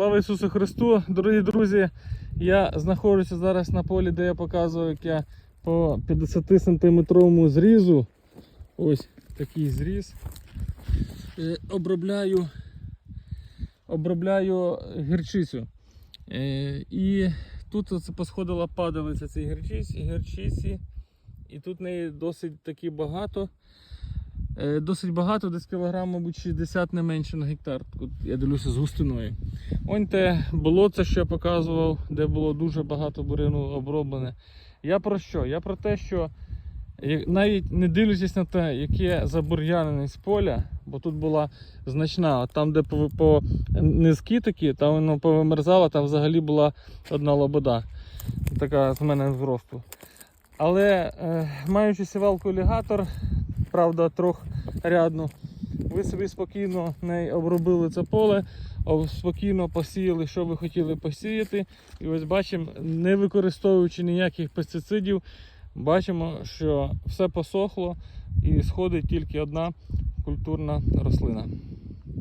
Слава Ісусу Христу, дорогі друзі! Я знаходжуся зараз на полі, де я показую, як я по 50 сантиметровому зрізу. Ось такий зріз. е, Обробляю, обробляю гірчицю. Е, І тут оце посходила падалиця гірчиці, гірчиці. І тут неї досить таки багато. Е, Досить багато, десь кілограм, мабуть, 60 не менше на гектар. Тут я дивлюся з густиною. Ось те болоце, що я показував, де було дуже багато бурину оброблене. Я про що? Я про те, що навіть не дивлячись на те, яке забур'яненість поля, бо тут була значна, там, де по, по низки такі, там воно повимерзало, там взагалі була одна лобода, така з мене зросту. Але е, маючи сівалку алігатор, правда, трохи рядну, ви собі спокійно нею обробили це поле, спокійно посіяли, що ви хотіли посіяти. І ось бачимо, не використовуючи ніяких пестицидів, бачимо, що все посохло і сходить тільки одна культурна рослина.